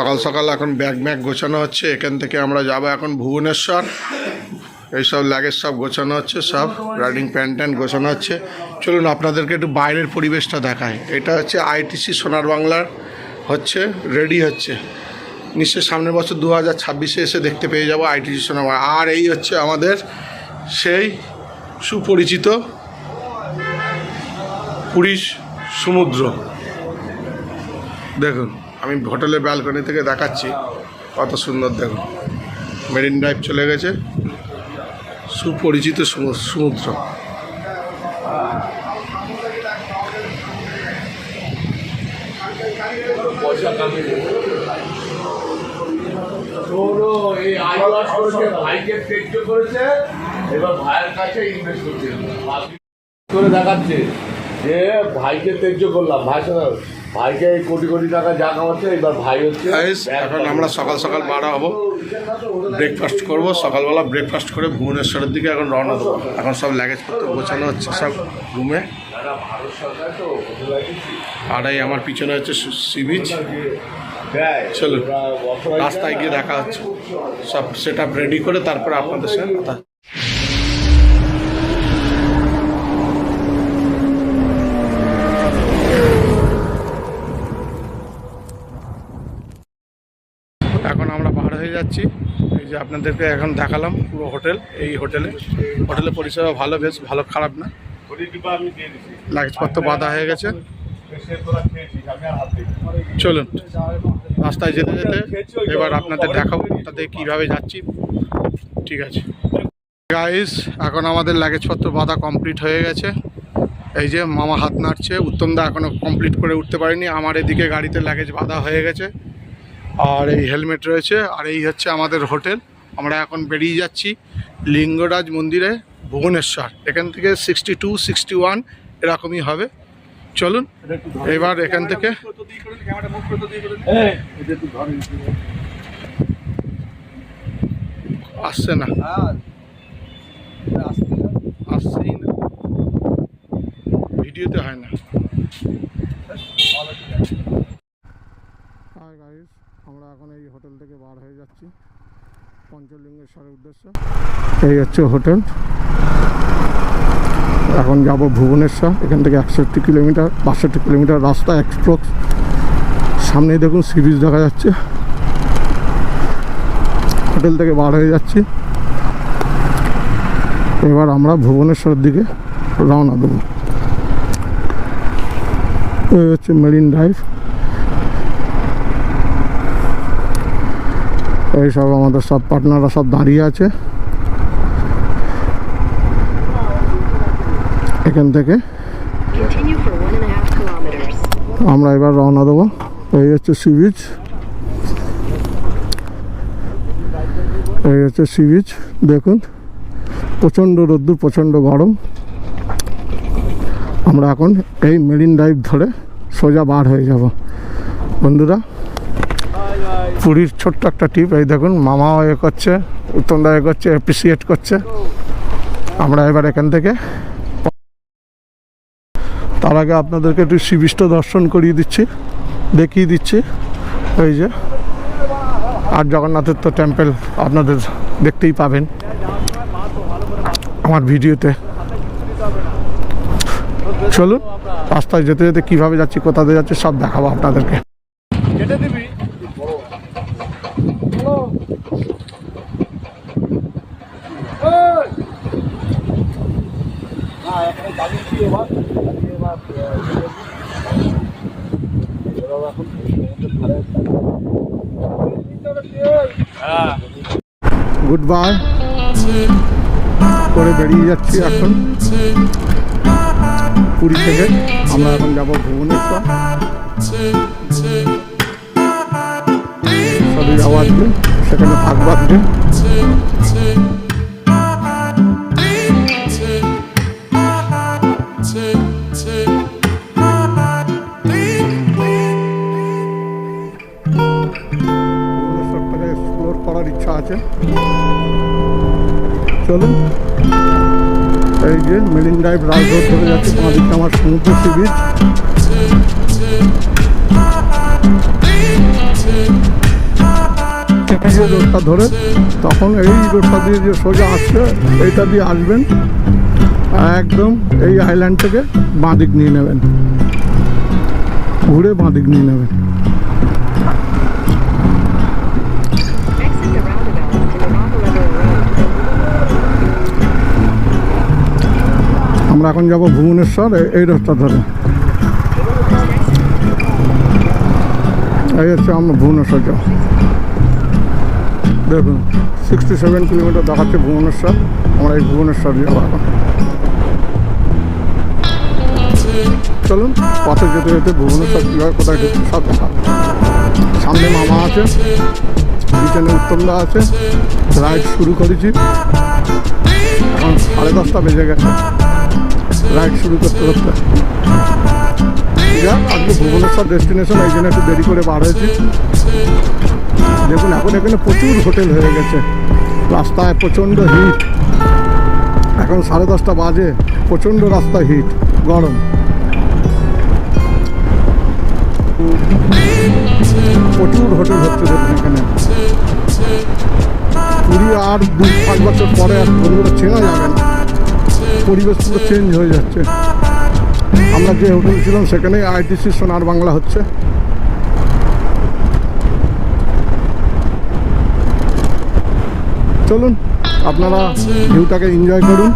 সকাল সকাল এখন ব্যাগ ম্যাগ গোছানো হচ্ছে, এখান থেকে আমরা যাব এখন ভুবনেশ্বর। এইসব লাগেজ সব গোছানো হচ্ছে, সব রাইডিং প্যান্ট ট্যান্ট গোছানো হচ্ছে। চলুন আপনাদেরকে একটু বাইরের পরিবেশটা দেখায় এটা হচ্ছে আইটিসি সোনার বাংলার হচ্ছে, রেডি হচ্ছে। নিশ্চয়ই সামনের বছর দু হাজার ছাব্বিশে এসে দেখতে পেয়ে যাব আইটিসি সোনার আর এই হচ্ছে আমাদের সেই সুপরিচিত পুরীর সমুদ্র। দেখুন। আমি হোটেলের ব্যালকনি থেকে দেখাচ্ছি। কত সুন্দর দেখুন। মেরিন ড্রাইভ চলে গেছে। সুপরিচিত সমু- সমুদ্র। দেখাচ্ছে যে ভাইকে ত্যায্য করলাম, ভাই ভাইকে এই কোটি কোটি টাকা যা কামাচ্ছে এবার ভাই হচ্ছে এখন আমরা সকাল সকাল বার হব। ব্রেকফাস্ট করব। সকালবেলা ব্রেকফাস্ট করে ভুবনেশ্বরের দিকে এখন রওনা দেবো। এখন সব লাগেজপত্র গোছানো হচ্ছে সব রুমে আর এই আমার পিছনে হচ্ছে সি বিচ চলুন। রাস্তায় গিয়ে দেখা হচ্ছে। সব সেট রেডি করে তারপরে আপনাদের সঙ্গে কথা এখন আমরা বার হয়ে যাচ্ছি এই যে আপনাদেরকে এখন দেখালাম পুরো হোটেল, এই হোটেলে। হোটেলের পরিষেবা ভালো বেশ, ভালো খারাপ না। লাগেজপত্র বাঁধা হয়ে গেছে। চলুন, রাস্তায় যেতে যেতে এবার আপনাদের দেখাবো তাতে কীভাবে যাচ্ছি। ঠিক আছে। গাইস এখন আমাদের লাগেজপত্র বাঁধা কমপ্লিট হয়ে গেছে। এই যে মামা হাত নাড়ছে উত্তমদা এখনও কমপ্লিট করে উঠতে পারেনি। আমার এদিকে গাড়িতে লাগেজ বাঁধা হয়ে গেছে। আর এই হেলমেট রয়েছে, আর এই হচ্ছে আমাদের হোটেল। আমরা এখন বেরিয়ে যাচ্ছি লিঙ্গরাজ মন্দিরে, ভুবনেশ্বর। এখান থেকে সিক্সটি টু সিক্সটি ওয়ান এরকমই হবে। চলুন, এবার এখান থেকে আসছে না। আসছেই না। ভিডিওতে হয় না। আমরা এখন এই হোটেল থেকে বার হয়ে যাচ্ছি। পঞ্চলিঙ্গেশ্বরের উদ্দেশ্যে। এই হচ্ছে হোটেল। এখন যাব ভুবনেশ্বর। এখান থেকে একষট্টি কিলোমিটার, বাষট্টি কিলোমিটার রাস্তা এক্সপ্রোক্স সামনে দেখুন সিরিজ দেখা যাচ্ছে। হোটেল থেকে বার হয়ে যাচ্ছি। এবার আমরা ভুবনেশ্বরের দিকে রওনা দেবো। এই হচ্ছে মেরিন ড্রাইভ। এই সব আমাদের সব পার্টনাররা সব দাঁড়িয়ে আছে। এখান থেকে. আমরা এবার রওনা দেবো। এই হচ্ছে সি বিচ। এই হচ্ছে সি বিচ দেখুন। প্রচণ্ড রোদ্দুর প্রচণ্ড গরম। আমরা এখন এই মেরিন ড্রাইভ ধরে সোজা বার হয়ে যাব। বন্ধুরা পুরীর ছোট্ট একটা টিপ, এই দেখুন, মামাও এ করছে, উত্তমদা এ করছে অ্যাপ্রিসিয়েট করছে। আমরা এবার এখান থেকে তার আগে আপনাদেরকে একটু শিবিষ্ট দর্শন করিয়ে দিচ্ছি, দেখিয়ে দিচ্ছি, এই যে, আর জগন্নাথের তো টেম্পল আপনাদের দেখতেই পাবেন আমার ভিডিওতে। চলুন, রাস্তায় যেতে যেতে কীভাবে যাচ্ছি, কোথাতে যাচ্ছি, সব দেখাবো আপনাদেরকে। Goodbye. করে বেরিয়ে যাচ্ছি এখন। পুরী থেকে। আমরা এখন যাব ভুবনেশ্বর। সবই যাওয়া আসবে সেখানে থাকব আজকে আছে। চলুন। এই যে মেরিন ড্রাইভ রাজ রোড ধরে যাচ্ছে তোমাদেরকে আমার সমুদ্র সি রোডটা ধরে, তখন এই রোডটা দিয়ে যে সোজা আসছে, এইটা দিয়ে আসবেন, একদম এই আইল্যান্ড থেকে বাঁদিক নিয়ে নেবেন। ঘুরে বাঁদিক নিয়ে নেবেন। আমরা এখন যাব ভুবনেশ্বর এই রাস্তা ধরে। এই হচ্ছে আমরা ভুবনেশ্বর যাব দেখুন সিক্সটি সেভেন কিলোমিটার দেখাচ্ছে ভুবনেশ্বর, আমরা এই ভুবনেশ্বর যাব এখন। চলুন, পথে যেতে যেতে ভুবনেশ্বর কীভাবে কোথায় ঢুকছে সব দেখাবো সামনে মামা আছে, পিছনে উত্তমদা আছে রাইড শুরু করেছি। এখন সাড়ে দশটা বেজে গেছে। রাইড শুরু করতে করতে। আজকে ভুবনেশ্বর ডেস্টিনেশন এই জন্য একটু দেরি করে বার হয়েছি। দেখুন, এখন এখানে প্রচুর হোটেল হয়ে গেছে। রাস্তায় প্রচণ্ড হিট এখন সাড়ে দশটা বাজে, প্রচণ্ড রাস্তা হিট গরম। প্রচুর হোটেল হচ্ছে দেখুন এখানে। পুরী আর দু পাঁচ বছর পরে আর চেনা যাবে না। পরিবেশ পুরো চেঞ্জ হয়ে যাচ্ছে। আমরা যে হোটেল ছিলাম, সেখানে আইটিসি সোনার বাংলা হচ্ছে। চলুন, আপনারা ভিউটাকে এনজয় করুন,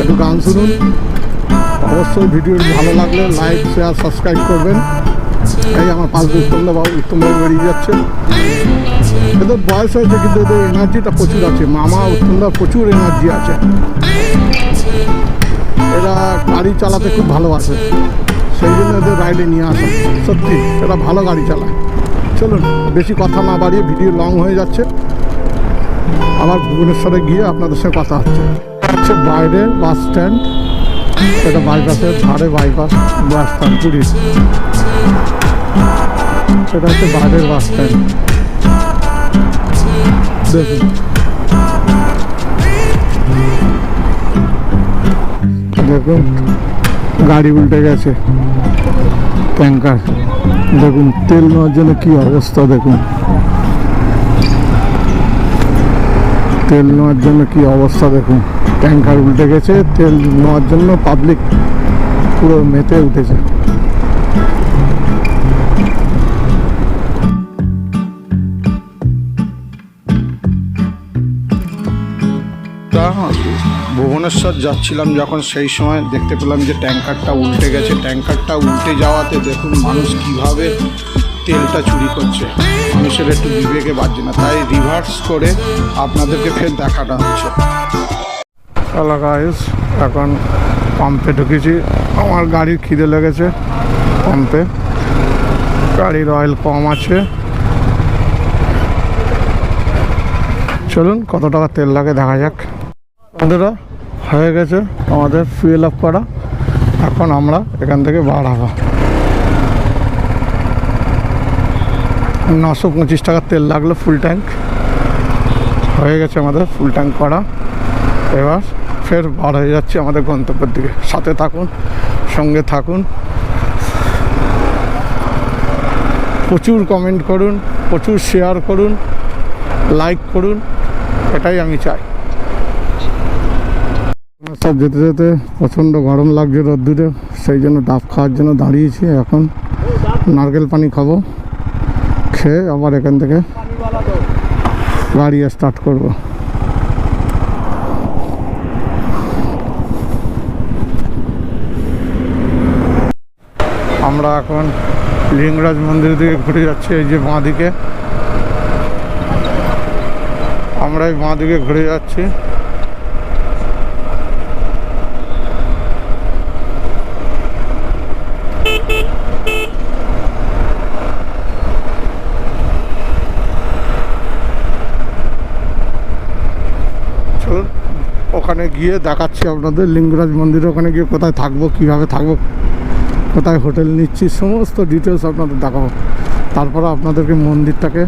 একটু গান শুনুন। অবশ্যই ভিডিও ভালো লাগলে লাইক শেয়ার সাবস্ক্রাইব করবেন। এই আমার পাঁচ উত্তমদা বাবু উত্তমবাবু বেরিয়ে যাচ্ছে। এদের বয়স হয়েছে কিন্তু এদের এনার্জিটা প্রচুর আছে। মামা উত্তমদা প্রচুর এনার্জি আছে। এরা গাড়ি চালাতে খুব ভালোবাসে সেই জন্য এদের রাইডে নিয়ে আসা। সত্যি, এরা ভালো গাড়ি চালায়। চলুন, বেশি কথা না বাড়িয়ে ভিডিও লং হয়ে যাচ্ছে। আবার ভুবনেশ্বরে গিয়ে আপনাদের সঙ্গে কথা হচ্ছে। হচ্ছে বাইরে বাস স্ট্যান্ড এটা বাইপাসের ধারে বাইপাস বাস স্ট্যান্ড পুরীর। সেটা হচ্ছে বাইরের বাস স্ট্যান্ড দেখুন দেখুন গাড়ি উল্টে গেছে, ট্যাঙ্কার। দেখুন, তেল নেওয়ার জন্য কি অবস্থা, দেখুন। তেল নেওয়ার জন্য কি অবস্থা, দেখুন। ট্যাঙ্কার উল্টে গেছে, তেল নেওয়ার জন্য পাবলিক পুরো মেতে উঠেছে। তা ভুবনেশ্বর যাচ্ছিলাম যখন সেই সময় দেখতে পেলাম যে ট্যাঙ্কারটা উল্টে গেছে। ট্যাঙ্কারটা উল্টে যাওয়াতে দেখুন মানুষ কীভাবে তেলটা চুরি করছে। মানুষের একটু বিবেকে বাজছে না। তাই রিভার্স করে আপনাদেরকে ফের দেখাটা হচ্ছে। গাইস এখন পাম্পে ঢুকেছি। আমার গাড়ির খিদে লেগেছে পাম্পে গাড়ির অয়েল কম আছে। চলুন কত টাকা তেল লাগে দেখা যাক। বন্ধুরা, হয়ে গেছে আমাদের ফুয়েল আপ করা। এখন আমরা এখান থেকে বার হব। নশো পঁচিশ টাকার তেল লাগল ফুল ট্যাঙ্ক হয়ে গেছে আমাদের ফুল ট্যাঙ্ক করা। এবার ফের বার হয়ে যাচ্ছে আমাদের গন্তব্যের দিকে। সাথে থাকুন, সঙ্গে থাকুন। প্রচুর কমেন্ট করুন, প্রচুর শেয়ার করুন লাইক করুন। এটাই আমি চাই। সব যেতে যেতে প্রচণ্ড গরম লাগছে রোদ্দুরে, সেই জন্য ডাব খাওয়ার জন্য দাঁড়িয়েছি এখন। নারকেল পানি খাব, খেয়ে আবার এখান থেকে গাড়ি স্টার্ট করব। আমরা এখন লিঙ্গরাজ মন্দির দিকে ঘুরে যাচ্ছি, এই যে বাঁ দিকে আমরা এই বাঁ দিকে ঘুরে যাচ্ছি চলুন ওখানে গিয়ে দেখাচ্ছি আপনাদের, লিঙ্গরাজ মন্দিরে ওখানে গিয়ে কোথায় থাকব, কীভাবে থাকব, কোথায় হোটেল নিচ্ছি, সমস্ত ডিটেলস আপনাদের দেখাবো। তারপরে আপনাদেরকে মন্দিরটাকে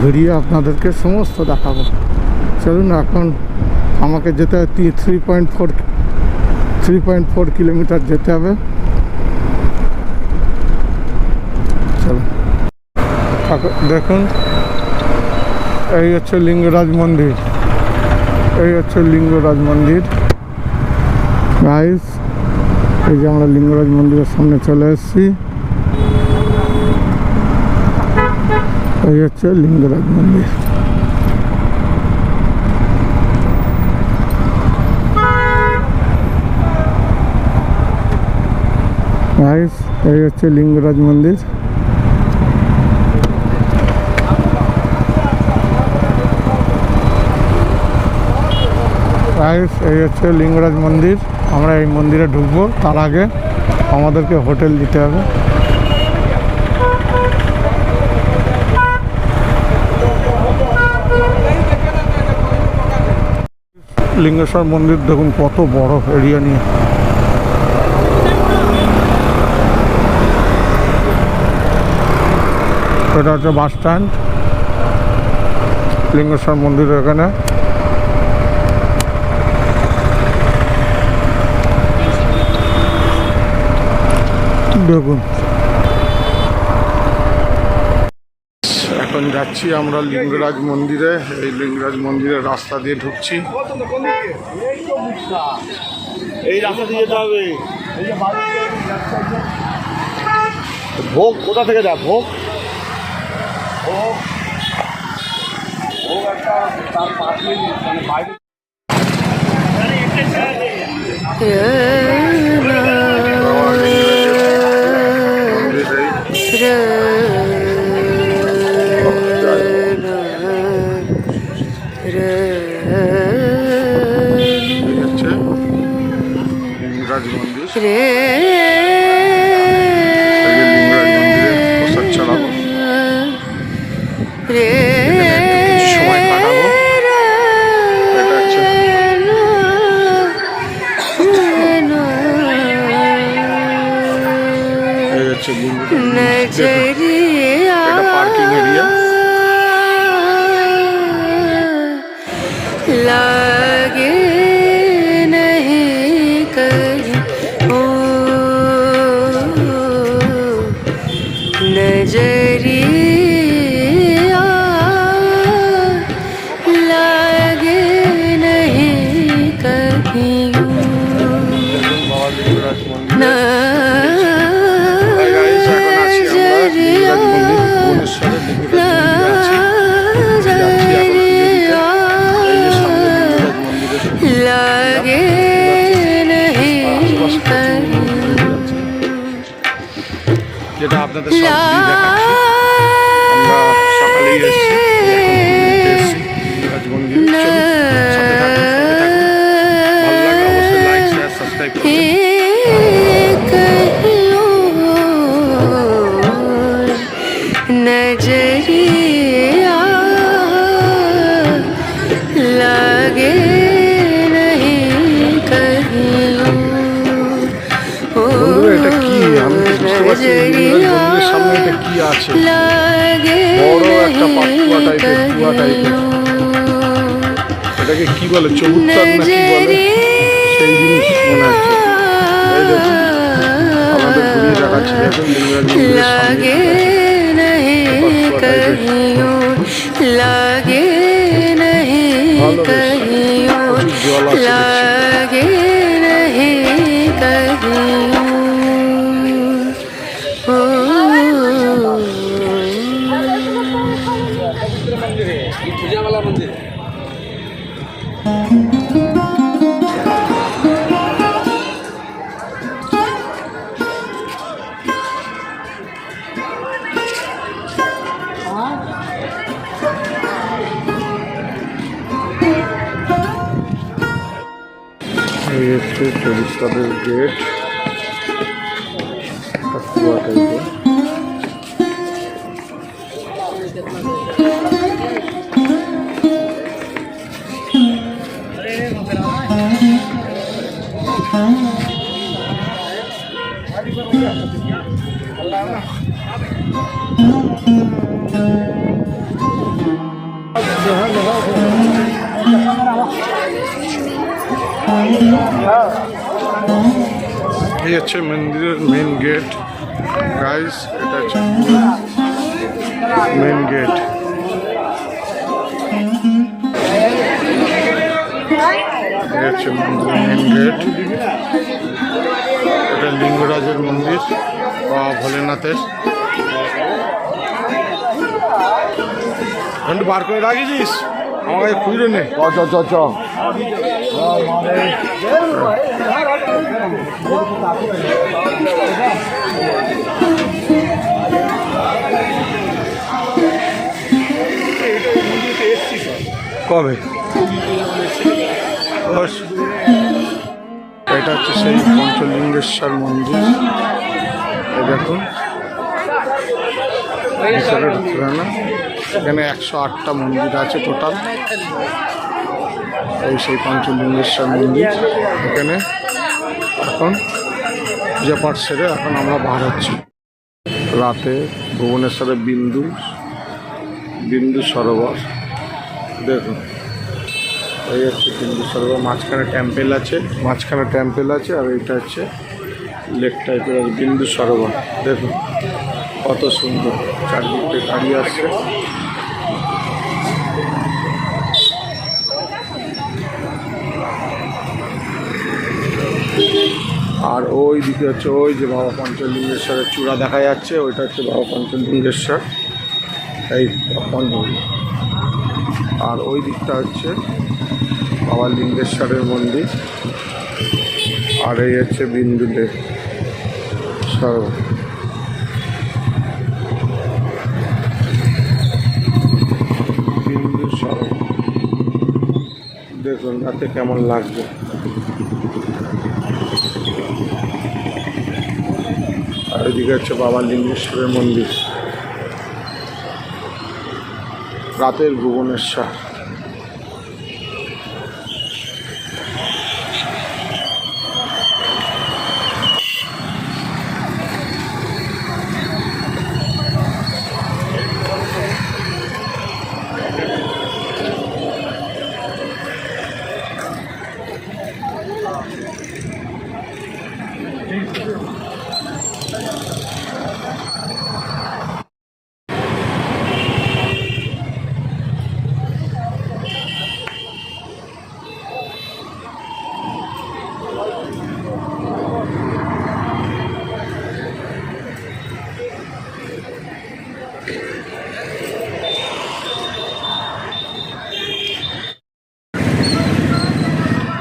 ঘুরিয়ে আপনাদেরকে সমস্ত দেখাবো। চলুন এখন আমাকে যেতে হয় three point four three point four kilometre যেতে হবে। দেখুন, এই হচ্ছে লিঙ্গরাজ মন্দির। এই হচ্ছে লিঙ্গরাজ মন্দির। গাইস এই যে আমরা লিঙ্গরাজ মন্দিরের সামনে চলে এসেছি। এই হচ্ছে লিঙ্গরাজ মন্দির। গাইস এই হচ্ছে লিঙ্গরাজ মন্দির। গাইস এই হচ্ছে লিঙ্গরাজ মন্দির। আমরা এই মন্দিরে ঢুকবো। তার আগে আমাদেরকে হোটেল দিতে হবে। লিঙ্গেশ্বর মন্দির দেখুন, কত বড় এরিয়া নিয়ে। এটা হচ্ছে বাস স্ট্যান্ড। লিঙ্গেশ্বর মন্দির এখানে। দেখুন। এখন যাচ্ছি আমরা লিঙ্গরাজ মন্দিরে। এই লিঙ্গরাজ মন্দিরের রাস্তা দিয়ে ঢুকছি। এই রাস্তা দিয়ে যেতে হবে। ভোগ কোথা থেকে যা ভোগ? মন্দির মন্দির এই যেটা আপনাদের সব দেখাচ্ছি। আমরা একটা পাকুয়া টাইপের কুয়া টাইপের এটাকে কি বলে চবুত্তর না কি বলে? সেই জিনিস মনে হচ্ছে আমাদের ঘুরিয়ে দেখাচ্ছি দেখুন লিঙ্গরাজ कहियों लागे नहीं कहियों लागे চবিস্তাদের গেট একটা কুয়া টাইপের এই হচ্ছে মন্দিরের মেন গেট গাইস এটা হচ্ছে মেন গেট এই হচ্ছে মন্দিরের মেন গেট এটা লিঙ্গরাজের মন্দির, বা ভোলেনাথের। বার করে রাখিছিস আমাকে খুঁজে নে। চ চ চ। কবে? এটা হচ্ছে সেই পঞ্চলিঙ্গেশ্বর মন্দির। দেখুন এখানে একশো আটটা মন্দির আছে টোটাল এই সেই পঞ্চলিঙ্গেশ্বর মন্দির। এখানে এখন পূজা পাঠ সেরে এখন আমরা বার হচ্ছি। রাতে ভুবনেশ্বরে বিন্দু বিন্দু সরোবর। দেখুন, এই হচ্ছে বিন্দু সরোবর। মাঝখানে টেম্পেল আছে, মাঝখানে টেম্পেল আছে, আর এটা হচ্ছে লেক টাইপের বিন্দু সরোবর। দেখুন, কত সুন্দর। চারদিকে দাঁড়িয়ে আসছে। আর ওই দিকে হচ্ছে ওই যে বাবা পঞ্চলিঙ্গেশ্বরের চূড়া দেখা যাচ্ছে, ওইটা হচ্ছে বাবা পঞ্চলিঙ্গেশ্বর। এই পঞ্চলিঙ্গ আর ওই দিকটা হচ্ছে বাবা লিঙ্গেশ্বরের মন্দির। আর এই হচ্ছে বিন্দু লেক সরোবর। বিন্দু দেখুন, রাতে কেমন লাগবে আর এদিকে হচ্ছে বাবা লিঙ্গেশ্বরের মন্দির। রাতের ভুবনেশ্বর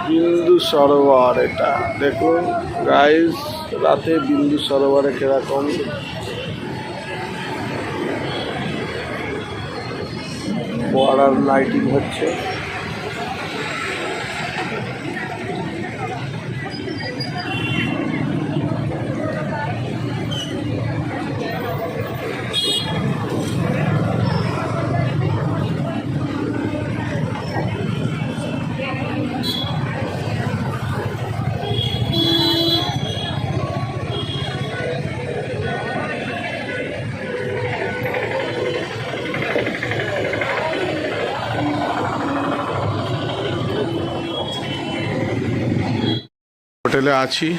বিন্দু সরোবর এটা দেখুন গাইস রাতে বিন্দু সরোবরে কেরকম। বর্ডার লাইটিং হচ্ছে। হোটেলে আছি।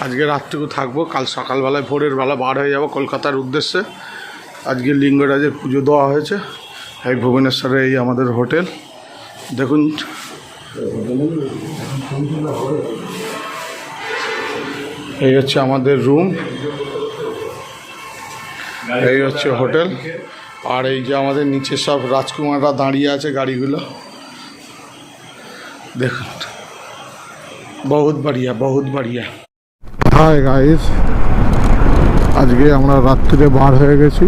আজকে রাতটুকু থাকব। কাল সকালবেলায় ভোরের বেলা বার হয়ে যাব কলকাতার উদ্দেশ্যে। আজকে লিঙ্গরাজের পুজো দেওয়া হয়েছে। এই ভুবনেশ্বরে এই আমাদের হোটেল। দেখুন। এই হচ্ছে আমাদের রুম। এই হচ্ছে হোটেল। আর এই যে আমাদের নিচে সব রাজকুমাররা দাঁড়িয়ে আছে গাড়িগুলো। দেখুন। বহুত বাড়িয়া বহুত বাড়িয়া। হাই গাইস আজকে আমরা রাত্রিরে বার হয়ে গেছি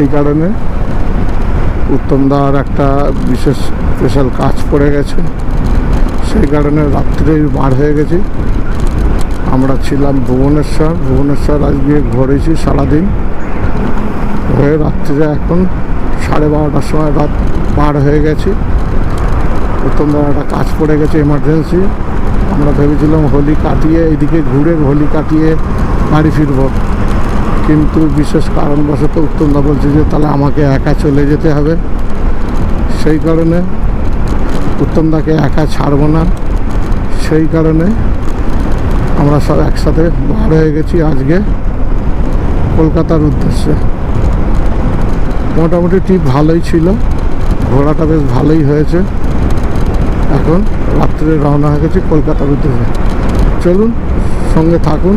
এই কারণে। উত্তমদার একটা বিশেষ স্পেশাল কাজ পড়ে গেছে। সেই কারণে রাত্রিরেই বার হয়ে গেছি। আমরা ছিলাম ভুবনেশ্বর। ভুবনেশ্বর আজকে ঘুরেছি সারাদিন। হয়ে রাত্রিরে এখন সাড়ে বারোটার সময় রাত বার হয়ে গেছি। উত্তমদার একটা কাজ পড়ে গেছে এমার্জেন্সি আমরা ভেবেছিলাম হোলি কাটিয়ে এইদিকে ঘুরে হোলি কাটিয়ে বাড়ি ফিরবো। কিন্তু বিশেষ কারণবশত উত্তমদা বলছে যে, তাহলে আমাকে একা চলে যেতে হবে। সেই কারণে উত্তমদাকে একা ছাড়বো না। সেই কারণে আমরা সব একসাথে বার হয়ে গেছি আজকে কলকাতার উদ্দেশ্যে। মোটামুটি ট্রিপ ভালোই ছিল। ঘোরাটা বেশ ভালোই হয়েছে। এখন রাত্রে রওনা হয়ে গেছি কলকাতার উদ্দেশ্যে চলুন সঙ্গে থাকুন।